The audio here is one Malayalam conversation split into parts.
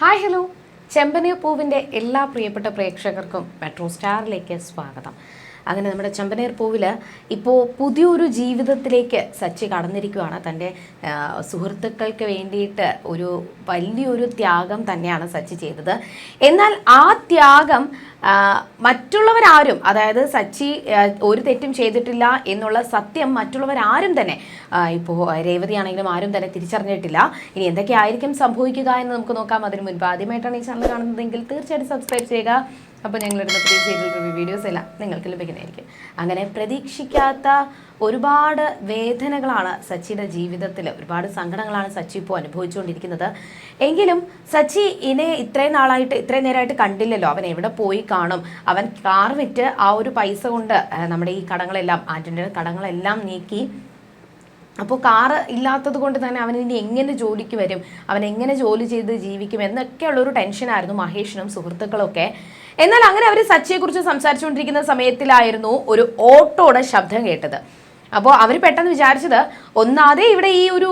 ഹായ് ഹലോ ചെമ്പനീർ പൂവിന്റെ എല്ലാ പ്രിയപ്പെട്ട പ്രേക്ഷകർക്കും മെട്രോ സ്റ്റാറിലേക്ക് സ്വാഗതം. അങ്ങനെ നമ്മുടെ ചെമ്പനീർ പൂവിൽ ഇപ്പോൾ പുതിയൊരു ജീവിതത്തിലേക്ക് സച്ചി കടന്നിരിക്കുകയാണ് തന്റെ സുഹൃത്തുക്കൾക്ക് വേണ്ടിയിട്ട് ഒരു വലിയൊരു ത്യാഗം തന്നെയാണ് സച്ചി ചെയ്തത്. എന്നാൽ ആ ത്യാഗം മറ്റുള്ളവരാരും അതായത് സച്ചി ഒരു തെറ്റും ചെയ്തിട്ടില്ല എന്നുള്ള സത്യം മറ്റുള്ളവരാരും തന്നെ ഇപ്പോൾ രേവതി ആണെങ്കിലും ആരും തന്നെ തിരിച്ചറിഞ്ഞിട്ടില്ല. ഇനി എന്തൊക്കെയായിരിക്കും സംഭവിക്കുക എന്ന് നമുക്ക് നോക്കാം. അതിന് മുൻപ് ആദ്യമായിട്ടാണ് ഈ ചാനൽ കാണുന്നതെങ്കിൽ തീർച്ചയായിട്ടും സബ്സ്ക്രൈബ് ചെയ്യുക. അപ്പോൾ ഞങ്ങളിടുന്ന പുതിയ സീരിയൽ റിവ്യൂ വീഡിയോസ് എല്ലാം നിങ്ങൾക്ക് ലഭിക്കുന്നതായിരിക്കും. അങ്ങനെ പ്രതീക്ഷിക്കാത്ത ഒരുപാട് വേദനകളാണ് സച്ചിയുടെ ജീവിതത്തിൽ ഒരുപാട് സങ്കടങ്ങളാണ് സച്ചി ഇപ്പോൾ അനുഭവിച്ചുകൊണ്ടിരിക്കുന്നത്. എങ്കിലും സച്ചി ഇനെ ഇത്രയും നാളായിട്ട് ഇത്രയും നേരമായിട്ട് കണ്ടില്ലല്ലോ. അവൻ എവിടെ പോയി കാണും? അവൻ കാർ വിറ്റ് ആ ഒരു പൈസ കൊണ്ട് നമ്മുടെ ഈ കടങ്ങളെല്ലാം ആന്റണിയുടെ കടങ്ങളെല്ലാം നീക്കി. അപ്പോൾ കാറ് ഇല്ലാത്തത് കൊണ്ട് തന്നെ അവൻ എങ്ങനെ ജോലിക്ക് വരും? അവൻ എങ്ങനെ ജോലി ചെയ്ത് ജീവിക്കും? എന്നൊക്കെയുള്ളൊരു ടെൻഷനായിരുന്നു മഹേഷിനും സുഹൃത്തുക്കളൊക്കെ. എന്നാൽ അങ്ങനെ അവർ സച്ചിയെക്കുറിച്ച് സംസാരിച്ചുകൊണ്ടിരിക്കുന്ന സമയത്തിലായിരുന്നു ഒരു ഓട്ടോയുടെ ശബ്ദം കേട്ടത്. അപ്പോൾ അവർ പെട്ടെന്ന് വിചാരിച്ചത് ഒന്നാതെ ഇവിടെ ഈ ഒരു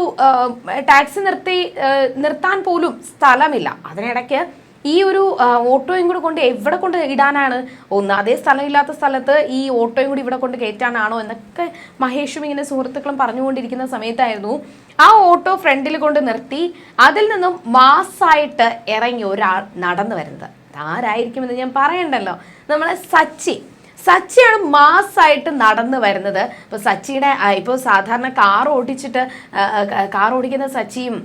ടാക്സി നിർത്തി നിർത്താൻ പോലും സ്ഥലമില്ല. അതിനിടയ്ക്ക് ഈ ഒരു ഓട്ടോയും കൂടെ കൊണ്ട് എവിടെ കൊണ്ട് ഇടാനാണ്? ഒന്ന് അതേ സ്ഥലമില്ലാത്ത സ്ഥലത്ത് ഈ ഓട്ടോയും കൂടി ഇവിടെ കൊണ്ട് കയറ്റാനാണോ? എന്നൊക്കെ മഹേഷും ഇങ്ങനെ സുഹൃത്തുക്കളും പറഞ്ഞുകൊണ്ടിരിക്കുന്ന സമയത്തായിരുന്നു ആ ഓട്ടോ ഫ്രണ്ടിൽ കൊണ്ട് നിർത്തി അതിൽ നിന്നും മാസ്സായിട്ട് ഇറങ്ങി ഒരാൾ നടന്നു വരുന്നത്. ആരായിരിക്കുമെന്ന് ഞാൻ പറയണ്ടല്ലോ. നമ്മളെ സച്ചി. സച്ചിയാണ് മാസ്സായിട്ട് നടന്നു വരുന്നത്. ഇപ്പോൾ സച്ചിയുടെ ഇപ്പോൾ സാധാരണ കാർ ഓടിച്ചിട്ട് കാർ ഓടിക്കുന്ന സച്ചിയും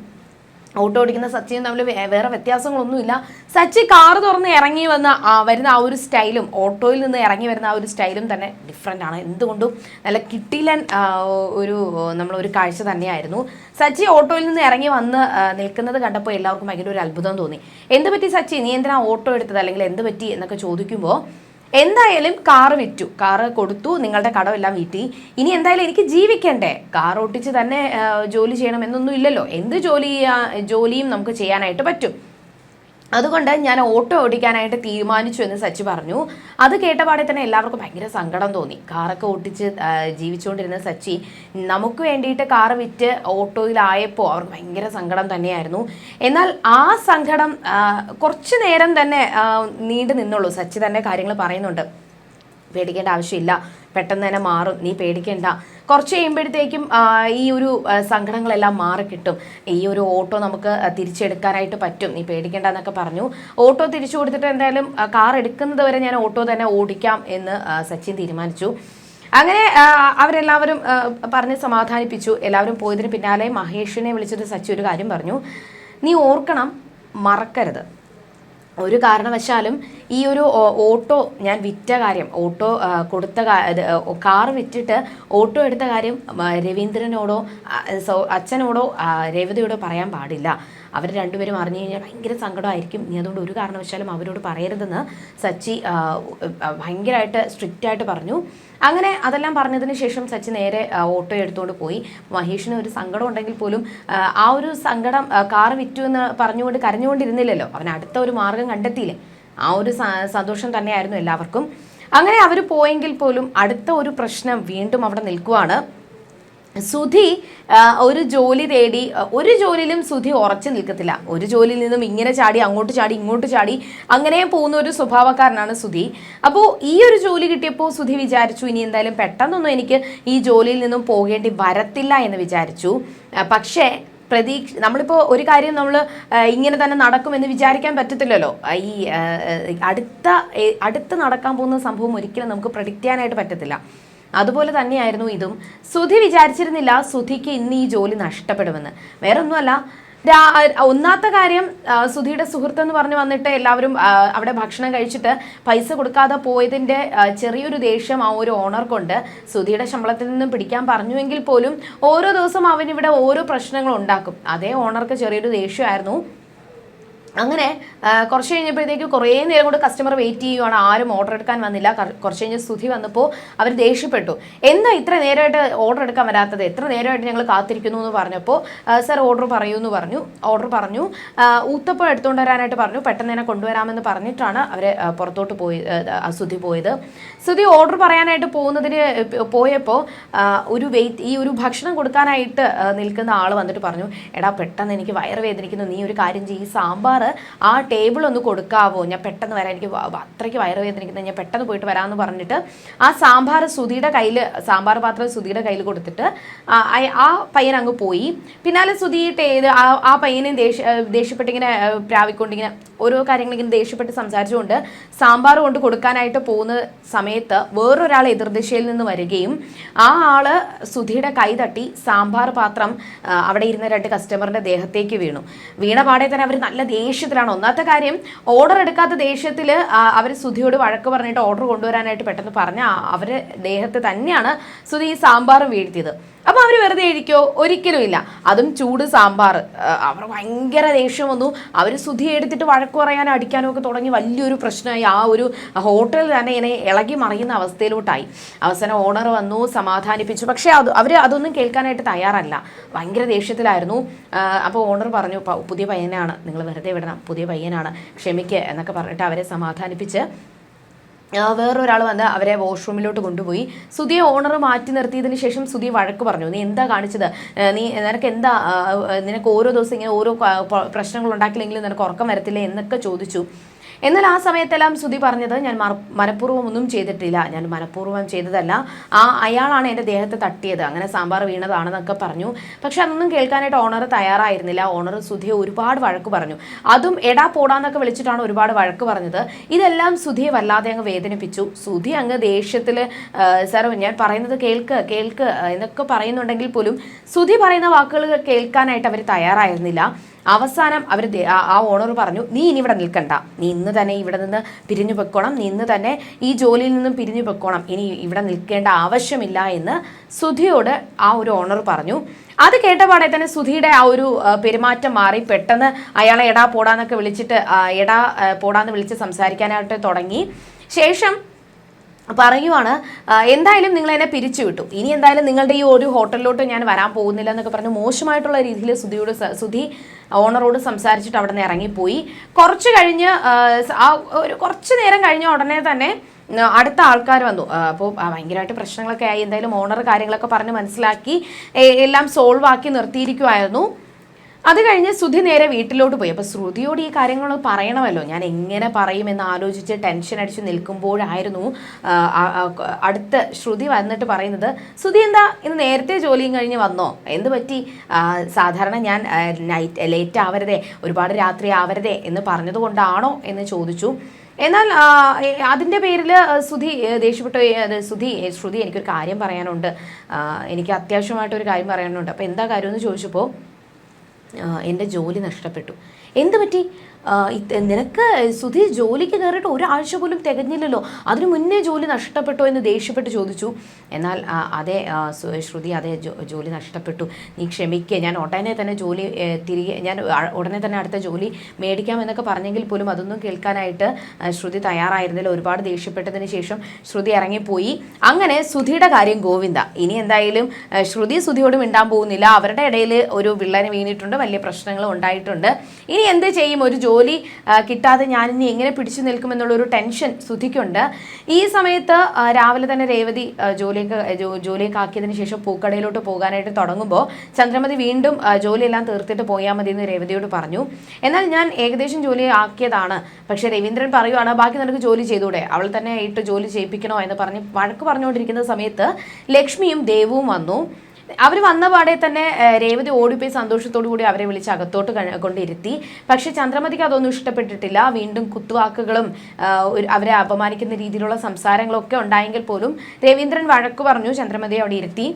ഓട്ടോ ഓടിക്കുന്ന സച്ചിനും തമ്മിൽ വേറെ വ്യത്യാസങ്ങളൊന്നുമില്ല. സച്ചി കാർ തുറന്ന് ഇറങ്ങി വന്ന വരുന്ന ആ ഒരു സ്റ്റൈലും ഓട്ടോയിൽ നിന്ന് ഇറങ്ങി വരുന്ന ആ ഒരു സ്റ്റൈലും തന്നെ ഡിഫറെന്റ് ആണ്. എന്തുകൊണ്ടും നല്ല കിട്ടിയിലൻ ഒരു നമ്മളൊരു കാഴ്ച തന്നെയായിരുന്നു. സച്ചി ഓട്ടോയിൽ നിന്ന് ഇറങ്ങി വന്ന് നിൽക്കുന്നത് കണ്ടപ്പോൾ എല്ലാവർക്കും ഭയങ്കര ഒരു അത്ഭുതം തോന്നി. എന്ത് പറ്റി സച്ചി? നീ എന്തിനാ ഓട്ടോ എടുത്തത്? അല്ലെങ്കിൽ എന്ത് പറ്റി എന്നൊക്കെ ചോദിക്കുമ്പോൾ എന്തായാലും കാറ് വിറ്റു. കാറ് കൊടുത്തു നിങ്ങളുടെ കടമെല്ലാം വീട്ടി. ഇനി എന്തായാലും എനിക്ക് ജീവിക്കണ്ടേ? കാർ ഓട്ടിച്ച് തന്നെ ജോലി ചെയ്യണം എന്നൊന്നും ഇല്ലല്ലോ എന്ത് ജോലി ജോലിയും നമുക്ക് ചെയ്യാനായിട്ട് പറ്റും. അതുകൊണ്ട് ഞാൻ ഓട്ടോ ഓടിക്കാനായിട്ട് തീരുമാനിച്ചു എന്ന് സച്ചി പറഞ്ഞു. അത് കേട്ടപാടെ തന്നെ എല്ലാവർക്കും ഭയങ്കര സങ്കടം തോന്നി. കാറൊക്കെ ഓട്ടിച്ച് ജീവിച്ചുകൊണ്ടിരുന്ന സച്ചി നമുക്ക് വേണ്ടിയിട്ട് കാർ വിറ്റ് ഓട്ടോയിലായപ്പോൾ അവർക്ക് ഭയങ്കര സങ്കടം തന്നെയായിരുന്നു. എന്നാൽ ആ സങ്കടം കുറച്ചു നേരം തന്നെ നീണ്ടു നിന്നുള്ളൂ സച്ചി തന്നെ കാര്യങ്ങൾ പറയുന്നുണ്ട്. പേടിക്കേണ്ട ആവശ്യമില്ല. പെട്ടെന്ന് തന്നെ മാറും. നീ പേടിക്കേണ്ട. കുറച്ച് കഴിയുമ്പോഴത്തേക്കും ഈ ഒരു സങ്കടങ്ങളെല്ലാം മാറിക്കിട്ടും ഈ ഒരു ഓട്ടോ നമുക്ക് തിരിച്ചെടുക്കാനായിട്ട് പറ്റും. നീ പേടിക്കേണ്ട എന്നൊക്കെ പറഞ്ഞു. ഓട്ടോ തിരിച്ചു കൊടുത്തിട്ട് എന്തായാലും കാർ എടുക്കുന്നത് വരെ ഞാൻ ഓട്ടോ തന്നെ ഓടിക്കാം എന്ന് സച്ചിൻ തീരുമാനിച്ചു. അങ്ങനെ അവരെല്ലാവരും പറഞ്ഞ് സമാധാനിപ്പിച്ചു. എല്ലാവരും പോയതിന് പിന്നാലെ മഹേഷിനെ വിളിച്ചിട്ട് സച്ചി ഒരു കാര്യം പറഞ്ഞു. നീ ഓർക്കണം മറക്കരുത്. ഒരു കാരണവശാലും ഈ ഒരു ഓട്ടോ ഞാൻ വിറ്റ കാര്യം ഓട്ടോ കൊടുത്ത കാർ വിറ്റിട്ട് ഓട്ടോ എടുത്ത കാര്യം രവീന്ദ്രനോടോ അച്ഛനോടോ രേവതിയോടോ പറയാൻ പാടില്ല. അവർ രണ്ടുപേരും അറിഞ്ഞു കഴിഞ്ഞാൽ ഭയങ്കര സങ്കടമായിരിക്കും. നീ അതുകൊണ്ട് ഒരു കാരണവശാലും അവരോട് പറയരുതെന്ന് സച്ചി ഭയങ്കരമായിട്ട് സ്ട്രിക്റ്റായിട്ട് പറഞ്ഞു. അങ്ങനെ അതെല്ലാം പറഞ്ഞതിന് ശേഷം സച്ചി നേരെ ഓട്ടോ എടുത്തുകൊണ്ട് പോയി. മഹേഷിന് ഒരു സങ്കടം ഉണ്ടെങ്കിൽ പോലും ആ, ഒരു സങ്കടം കാർ വിറ്റു എന്ന് പറഞ്ഞുകൊണ്ട് കരഞ്ഞുകൊണ്ടിരുന്നില്ലല്ലോ. അവൻ അടുത്ത ഒരു മാർഗം കണ്ടെത്തിയില്ലേ? ആ ഒരു സന്തോഷം തന്നെയായിരുന്നു എല്ലാവർക്കും. അങ്ങനെ അവർ പോയെങ്കിൽ പോലും അടുത്ത ഒരു പ്രശ്നം വീണ്ടും അവിടെ നിൽക്കുവാണ്. സുധി ഒരു ജോലി തേടി ഒരു ജോലിയിലും സുധി ഉറച്ചു നിൽക്കത്തില്ല. ഒരു ജോലിയിൽ നിന്നും ഇങ്ങനെ ചാടി അങ്ങോട്ട് ചാടി ഇങ്ങോട്ട് ചാടി അങ്ങനെ പോകുന്ന ഒരു സ്വഭാവക്കാരനാണ് സുധി. അപ്പോൾ ഈ ഒരു ജോലി കിട്ടിയപ്പോൾ സുധി വിചാരിച്ചു ഇനി എന്തായാലും പെട്ടെന്നൊന്നും എനിക്ക് ഈ ജോലിയിൽ നിന്നും പോകേണ്ടി വരത്തില്ല എന്ന് വിചാരിച്ചു. പക്ഷേ പ്രതീക്ഷ നമ്മളിപ്പോൾ ഒരു കാര്യം നമ്മൾ ഇങ്ങനെ തന്നെ നടക്കുമെന്ന് വിചാരിക്കാൻ പറ്റത്തില്ലല്ലോ. ഈ അടുത്ത അടുത്ത് നടക്കാൻ പോകുന്ന സംഭവം ഒരിക്കലും നമുക്ക് പ്രഡിക്റ്റ് ചെയ്യാനായിട്ട് പറ്റത്തില്ല. അതുപോലെ തന്നെയായിരുന്നു ഇതും. സുധി വിചാരിച്ചിരുന്നില്ല സുധിക്ക് ഇന്ന് ഈ ജോലി നഷ്ടപ്പെടുമെന്ന്. വേറൊന്നുമല്ല ഒന്നാമത്തെ കാര്യം സുധിയുടെ സുഹൃത്ത് എന്ന് പറഞ്ഞു വന്നിട്ട് എല്ലാവരും അവിടെ ഭക്ഷണം കഴിച്ചിട്ട് പൈസ കൊടുക്കാതെ പോയതിന്റെ ചെറിയൊരു ദേഷ്യം ആ ഒരു ഓണർക്കുണ്ട് സുധിയുടെ ശമ്പളത്തിൽ നിന്നും പിടിക്കാൻ പറഞ്ഞുവെങ്കിൽ പോലും ഓരോ ദിവസം അവൻ ഇവിടെ ഓരോ പ്രശ്നങ്ങൾ ഉണ്ടാക്കും. അതേ ഓണർക്ക് ചെറിയൊരു ദേഷ്യമായിരുന്നു. അങ്ങനെ കുറച്ച് കഴിഞ്ഞപ്പോഴത്തേക്ക് കുറേ നേരം കൊണ്ട് കസ്റ്റമർ വെയിറ്റ് ചെയ്യുവാണ്. ആരും ഓർഡർ എടുക്കാൻ വന്നില്ല. കുറച്ച് കഴിഞ്ഞ് സ്തുതി വന്നപ്പോൾ അവർ ദേഷ്യപ്പെട്ടു. എന്താ ഇത്ര നേരമായിട്ട് ഓർഡർ എടുക്കാൻ വരാത്തത്? എത്ര നേരമായിട്ട് ഞങ്ങൾ കാത്തിരിക്കുന്നു എന്ന് പറഞ്ഞപ്പോൾ സർ ഓർഡർ പറയൂ എന്ന് പറഞ്ഞു. ഓർഡർ പറഞ്ഞു. ഊത്തപ്പം എടുത്തുകൊണ്ട് വരാനായിട്ട് പറഞ്ഞു. പെട്ടെന്ന് തന്നെ കൊണ്ടുവരാമെന്ന് പറഞ്ഞിട്ടാണ് അവർ പുറത്തോട്ട് പോയി സ്തുതി പോയത്. സ്തുതി ഓർഡർ പറയാനായിട്ട് പോകുന്നതിന് പോയപ്പോൾ ഒരു വെയിറ്റ് ഈ ഒരു ഭക്ഷണം കൊടുക്കാനായിട്ട് നിൽക്കുന്ന ആൾ വന്നിട്ട് പറഞ്ഞു എടാ പെട്ടെന്ന് എനിക്ക് വയറ് വേദനിക്കുന്നു. നീ ഒരു കാര്യം ചെയ്യും. ഈ സാമ്പാർ ആ ടേബിൾ ഒന്ന് കൊടുക്കാവോ? ഞാൻ പെട്ടെന്ന് വരാം. എനിക്ക് അത്രയ്ക്ക് വയറുവേദനിക്കുന്നത് ഞാൻ പെട്ടെന്ന് പോയിട്ട് വരാമെന്ന് പറഞ്ഞിട്ട് ആ സാമ്പാർ സുധിയുടെ കയ്യിൽ സാമ്പാർ പാത്രം സുധിയുടെ കയ്യിൽ കൊടുത്തിട്ട് ആ പയ്യൻ അങ്ങ് പോയി. പിന്നാലെ സുധിയിട്ട് ഏത് ആ പയ്യനെ ദേഷ്യ ദേഷ്യപ്പെട്ടിങ്ങനെ പ്രാവിക്കൊണ്ടിങ്ങനെ ഓരോ കാര്യങ്ങളിങ്ങനെ ദേഷ്യപ്പെട്ട് സംസാരിച്ചുകൊണ്ട് സാമ്പാർ കൊണ്ട് കൊടുക്കാനായിട്ട് പോകുന്ന സമയത്ത് വേറൊരാൾ എതിർദിശയിൽ നിന്ന് വരികയും ആ ആൾ സുധിയുടെ കൈ തട്ടി സാമ്പാർ പാത്രം അവിടെ ഇരുന്ന രണ്ട് കസ്റ്റമറിന്റെ ദേഹത്തേക്ക് വീണു. വീണ പാടെ തന്നെ അവർ നല്ല ദേഷ്യത്തിലാണ്. ഒന്നാമത്തെ കാര്യം ഓർഡർ എടുക്കാത്ത ദേഷ്യത്തിൽ അവർ സുധിയോട് വഴക്ക് പറഞ്ഞിട്ട് ഓർഡർ കൊണ്ടുവരാനായിട്ട് പെട്ടെന്ന് പറഞ്ഞ അവർ ദേഹത്തെ തന്നെയാണ് സുധി ഈ സാമ്പാറും വീഴ്ത്തിയത്. അപ്പൊ അവർ വെറുതെ ഇരിക്കോ? ഒരിക്കലും ഇല്ല. അതും ചൂട് സാമ്പാർ അവർ ഭയങ്കര ദേഷ്യം വന്നു. അവർ സുധി എടുത്തിട്ട് വഴക്ക് പറയാനും അടിക്കാനും ഒക്കെ തുടങ്ങി വലിയൊരു പ്രശ്നമായി. ആ ഒരു ഹോട്ടലിൽ തന്നെ ഇങ്ങനെ ഇളകി മറിയുന്ന അവസ്ഥയിലോട്ടായി. അവസാനം ഓണർ വന്നു സമാധാനിപ്പിച്ചു. പക്ഷേ അത് അവർ അതൊന്നും കേൾക്കാനായിട്ട് തയ്യാറല്ല. ഭയങ്കര ദേഷ്യത്തിലായിരുന്നു. അപ്പോൾ ഓണർ പറഞ്ഞു "പ- പുതിയ പയ്യനാണ്. നിങ്ങൾ വെറുതെ വിടണം പുതിയ പയ്യനാണ് ക്ഷമിക്കുക എന്നൊക്കെ പറഞ്ഞിട്ട് അവരെ സമാധാനിപ്പിച്ച് വേറൊരാൾ വന്ന് അവരെ വാഷ്റൂമിലോട്ട് കൊണ്ടുപോയി. സുധിയെ ഓണർ മാറ്റി നിർത്തിയതിന് ശേഷം സുധി വഴക്ക് പറഞ്ഞു. നീ എന്താ കാണിച്ചത്? നീ നിനക്ക് എന്താ നിനക്ക് ഓരോ ദിവസം ഇങ്ങനെ ഓരോ പ്രശ്നങ്ങൾ ഉണ്ടാക്കില്ലെങ്കിലും നിനക്ക് ഉറക്കം വരത്തില്ല? എന്നൊക്കെ ചോദിച്ചു. എന്നാൽ ആ സമയത്തെല്ലാം സുധി പറഞ്ഞത് ഞാൻ മനഃപൂർവം ഒന്നും ചെയ്തിട്ടില്ല. ഞാൻ മനഃപൂർവം ചെയ്തതല്ല. ആ അയാളാണ് എന്റെ ദേഹത്ത് തട്ടിയത്. അങ്ങനെ സാമ്പാർ വീണതാണെന്നൊക്കെ പറഞ്ഞു. പക്ഷെ അതൊന്നും കേൾക്കാനായിട്ട് ഓണർ തയ്യാറായിരുന്നില്ല. ഓണർ സുധിയെ ഒരുപാട് വഴക്ക് പറഞ്ഞു. അതും എടാ പോടാന്നൊക്കെ വിളിച്ചിട്ടാണ് ഒരുപാട് വഴക്ക് പറഞ്ഞത്. ഇതെല്ലാം സുധിയെ വല്ലാതെ അങ്ങ് വേദനിപ്പിച്ചു. സുധി അങ്ങ് ദേഷ്യത്തിൽ സാർ ഞാൻ പറയുന്നത് കേൾക്ക് കേൾക്ക് എന്നൊക്കെ പറയുന്നുണ്ടെങ്കിൽ പോലും സുധി പറയുന്ന വാക്കുകൾ കേൾക്കാനായിട്ട് അവർ തയ്യാറായിരുന്നില്ല. അവസാനം അവർ ആ ഓണർ പറഞ്ഞു നീ ഇനി ഇവിടെ നിൽക്കണ്ട. നീ ഇന്ന് തന്നെ ഇവിടെ നിന്ന് പിരിഞ്ഞു പൊക്കോണം നീ ഇന്ന് തന്നെ ഈ ജോലിയിൽ നിന്നും പിരിഞ്ഞു പൊക്കോണം ഇനി ഇവിടെ നിൽക്കേണ്ട ആവശ്യമില്ല എന്ന് സുധിയോട് ആ ഒരു ഓണർ പറഞ്ഞു. അത് കേട്ടപാടെ തന്നെ സുധിയുടെ ആ ഒരു പെരുമാറ്റം മാറി. പെട്ടെന്ന് അയാളെ എടാ പോടാന്നൊക്കെ വിളിച്ചിട്ട് എടാ പോടാന്ന് വിളിച്ച് സംസാരിക്കാനായിട്ട് തുടങ്ങി. ശേഷം പറയുവാണ് "ആ, എന്തായാലും നിങ്ങൾ എന്നെ പിരിച്ചു വിട്ടു ഇനി എന്തായാലും നിങ്ങളുടെ ഈ ഒരു ഹോട്ടലിലോട്ട് ഞാൻ വരാൻ പോകുന്നില്ല എന്നൊക്കെ പറഞ്ഞ് മോശമായിട്ടുള്ള രീതിയിൽ സുധിയോട് സുധി ഓണറോട് സംസാരിച്ചിട്ട് അവിടെ നിന്ന് ഇറങ്ങിപ്പോയി. കുറച്ച് കഴിഞ്ഞ് ആ, ഒരു കുറച്ച് നേരം കഴിഞ്ഞ ഉടനെ തന്നെ അടുത്ത ആൾക്കാർ വന്നു. അപ്പോൾ ഭയങ്കരമായിട്ട് പ്രശ്നങ്ങളൊക്കെ ആയി. എന്തായാലും ഓണർ കാര്യങ്ങളൊക്കെ പറഞ്ഞ് മനസ്സിലാക്കി എല്ലാം സോൾവ് ആക്കി നിർത്തിയിരിക്കുമായിരുന്നു അത് കഴിഞ്ഞ് ശ്രുതി നേരെ വീട്ടിലോട്ട് പോയി. അപ്പോൾ ശ്രുതിയോട് ഈ കാര്യങ്ങൾ പറയണമല്ലോ. ഞാൻ എങ്ങനെ പറയുമെന്ന് ആലോചിച്ച് ടെൻഷൻ അടിച്ച് നിൽക്കുമ്പോഴായിരുന്നു അടുത്ത ശ്രുതി വന്നിട്ട് പറയുന്നത് ശ്രുതി എന്താ ഇന്ന് നേരത്തെ ജോലിയും കഴിഞ്ഞ് വന്നോ? എന്ത് പറ്റി? സാധാരണ ഞാൻ നൈറ്റ് ലേറ്റ് ആവരുതേ ഒരുപാട് രാത്രി ആവരുതേ എന്ന് പറഞ്ഞതുകൊണ്ടാണോ എന്ന് ചോദിച്ചു. എന്നാൽ അതിന്റെ പേരിൽ സുധി ദേഷ്യപ്പെട്ടു. സുധി ശ്രുതി എനിക്കൊരു കാര്യം പറയാനുണ്ട്. എനിക്ക് അത്യാവശ്യമായിട്ടൊരു കാര്യം പറയാനുണ്ട്. അപ്പോൾ എന്താ കാര്യമെന്ന് ചോദിച്ചപ്പോൾ എന്റെ ജോലി നഷ്ടപ്പെട്ടു. എന്ത് പറ്റി നിനക്ക് സുധി ജോലിക്ക് കയറിയിട്ട് ഒരാഴ്ച പോലും തികഞ്ഞില്ലല്ലോ. അതിനു മുന്നേ ജോലി നഷ്ടപ്പെട്ടോ എന്ന് ദേഷ്യപ്പെട്ട് ചോദിച്ചു. എന്നാൽ അതേ ശ്രുതി അതെ ജോലി നഷ്ടപ്പെട്ടു. നീ ക്ഷമിക്കുക ഞാൻ ഉടനെ തന്നെ ജോലി തിരികെ ഞാൻ ഉടനെ തന്നെ അടുത്ത ജോലി മേടിക്കാം എന്നൊക്കെ പറഞ്ഞെങ്കിൽ പോലും അതൊന്നും കേൾക്കാനായിട്ട് ശ്രുതി തയ്യാറായിരുന്നില്ല. ഒരുപാട് ദേഷ്യപ്പെട്ടതിന് ശേഷം ശ്രുതി ഇറങ്ങിപ്പോയി. അങ്ങനെ സുധിയുടെ കാര്യം ഗോവിന്ദ. ഇനി എന്തായാലും ശ്രുതി സുധിയോട് മിണ്ടാൻ പോകുന്നില്ല. അവരുടെ ഇടയിൽ ഒരു വിള്ളന് വീണിട്ടുണ്ട്. വലിയ പ്രശ്നങ്ങൾ ഉണ്ടായിട്ടുണ്ട്. ഇനി എന്ത് ചെയ്യും? ഒരു ജോലി ആ, കിട്ടാതെ ഞാൻ ഇനി എങ്ങനെ പിടിച്ചു നിൽക്കുമെന്നുള്ള ഒരു ടെൻഷൻ സുധിക്കുണ്ട് ഈ സമയത്ത് രാവിലെ തന്നെ രേവതി ജോലിയൊക്കെ ജോലിയൊക്കെ ആക്കിയതിന് ശേഷം പൂക്കടയിലോട്ട് പോകാനായിട്ട് തുടങ്ങുമ്പോൾ ചന്ദ്രമതി വീണ്ടും ജോലിയെല്ലാം തീർത്തിട്ട് പോയാൽ മതി എന്ന് രേവതിയോട് പറഞ്ഞു. എന്നാൽ ഞാൻ ഏകദേശം ജോലി ആക്കിയതാണ്. പക്ഷേ രവീന്ദ്രൻ പറയുവാണ് ബാക്കി നിനക്ക് ജോലി ചെയ്തൂടെ? അവൾ തന്നെ ഇട്ട് ജോലി ചെയ്യിപ്പിക്കണോ? എന്ന് പറഞ്ഞ് വഴക്ക് പറഞ്ഞുകൊണ്ടിരിക്കുന്ന സമയത്ത് ലക്ഷ്മിയും ദേവവും വന്നു. അവർ വന്ന പാടെ തന്നെ രേവതി ഓടിപ്പോയി സന്തോഷത്തോടു കൂടി അവരെ വിളിച്ച് അകത്തോട്ട് കൊണ്ടിരുത്തി. പക്ഷെ ചന്ദ്രമതിക്ക് അതൊന്നും ഇഷ്ടപ്പെട്ടിട്ടില്ല. വീണ്ടും കുത്തുവാക്കുകളും അവരെ അപമാനിക്കുന്ന രീതിയിലുള്ള സംസാരങ്ങളൊക്കെ ഉണ്ടായെങ്കിൽ പോലും രവീന്ദ്രൻ വഴക്ക് പറഞ്ഞു ചന്ദ്രമതിയെ അവിടെ ഇരുത്തി.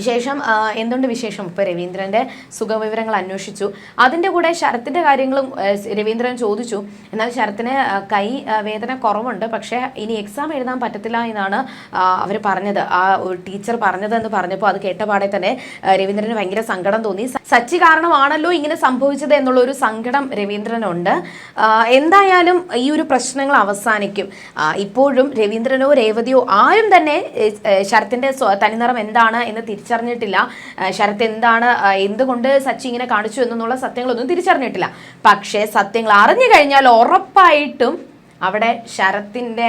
ശേഷം ആ, എന്തുണ്ട് വിശേഷം? ഇപ്പോൾ രവീന്ദ്രന്റെ സുഖവിവരങ്ങൾ അന്വേഷിച്ചു. അതിന്റെ കൂടെ ശരത്തിന്റെ കാര്യങ്ങളും രവീന്ദ്രൻ ചോദിച്ചു. എന്നാൽ ശരത്തിന് കൈ വേദന കുറവുണ്ട്. പക്ഷേ ഇനി എക്സാം എഴുതാൻ പറ്റത്തില്ല എന്നാണ് അവർ പറഞ്ഞത്. ആ ടീച്ചർ പറഞ്ഞതെന്ന് പറഞ്ഞപ്പോൾ അത് കേട്ടപാടെ തന്നെ രവീന്ദ്രന് ഭയങ്കര സങ്കടം തോന്നി. സച്ചി കാരണമാണല്ലോ ഇങ്ങനെ സംഭവിച്ചത് എന്നുള്ള ഒരു സങ്കടം രവീന്ദ്രനുണ്ട്. എന്തായാലും ഈ ഒരു പ്രശ്നങ്ങൾ അവസാനിക്കും. ഇപ്പോഴും രവീന്ദ്രനോ രേവതിയോ ആരും തന്നെ സ്വ- തനിനിറം എന്താണ് എന്ന് തിരിച്ചറിഞ്ഞിട്ടില്ല. ശരത് എന്താണ് എന്തുകൊണ്ട് സച്ചി ഇങ്ങനെ കാണിച്ചു എന്നുള്ള സത്യങ്ങളൊന്നും തിരിച്ചറിഞ്ഞിട്ടില്ല. പക്ഷേ സത്യങ്ങൾ അറിഞ്ഞു കഴിഞ്ഞാൽ ഉറപ്പായിട്ടും അവിടെ ശരത്തിന്റെ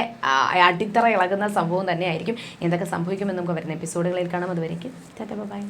അടിത്തറ ഇളകുന്ന സംഭവം തന്നെയായിരിക്കും. എന്തൊക്കെ സംഭവിക്കുമെന്ന് നമുക്ക് വരുന്ന എപ്പിസോഡുകളിൽ കാണാം. അതുവരേക്കും ബൈ.